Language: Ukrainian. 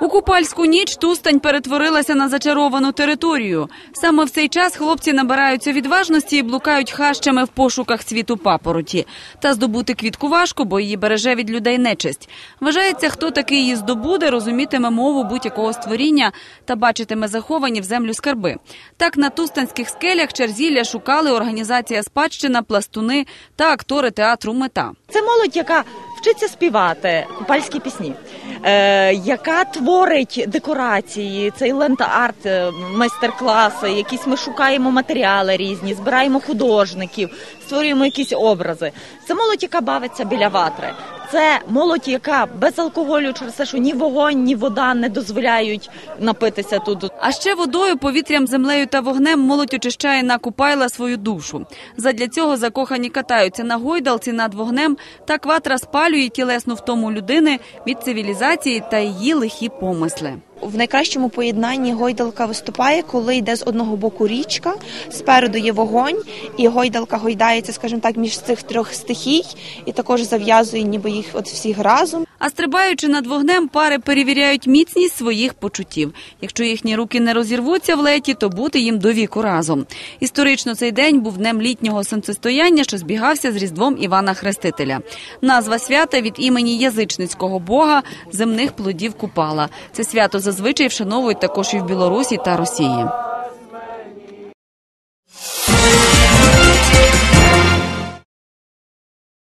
У купальську ніч Тустань перетворилася на зачаровану територію. Саме в цей час хлопці набираються відважності і блукають хащами в пошуках світу папороті. Та здобути квітку важко, бо її береже від людей нечисть. Вважається, хто таки її здобуде, розумітиме мову будь-якого створіння та бачитиме заховані в землю скарби. Так на тустанських скелях черзілля шукали організація спадщина, пластуни та актори театру Мета. Це молодь, яка вчиться співати купальські пісні, е, яка творить декорації, цей лента-арт, е, майстер-класи, якісь ми шукаємо матеріали різні, збираємо художників, створюємо якісь образи. Це молодь, яка бавиться біля ватри. Це молодь, яка без алкоголю через те, що ні вогонь, ні вода не дозволяють напитися тут. А ще водою, повітрям, землею та вогнем молодь очищає на Купайла свою душу. Задля цього закохані катаються на гойдалці над вогнем. та кватра спалює тілесну втому людини від цивілізації та її лихі помисли. В найкращому поєднанні гойдалка виступає, коли йде з одного боку річка, спереду є вогонь, і гойдалка гойдається, скажімо так, між цих трьох стихій, і також зав'язує, ніби їх от всіх разом. А стрибаючи над вогнем, пари перевіряють міцність своїх почуттів. Якщо їхні руки не розірвуться в леті, то бути їм до віку разом. Історично цей день був днем літнього сонцестояння, що збігався з різдвом Івана Хрестителя. Назва свята від імені язичницького бога земних плодів Купала. Це свято зазвичай вшановують також і в Білорусі та Росії.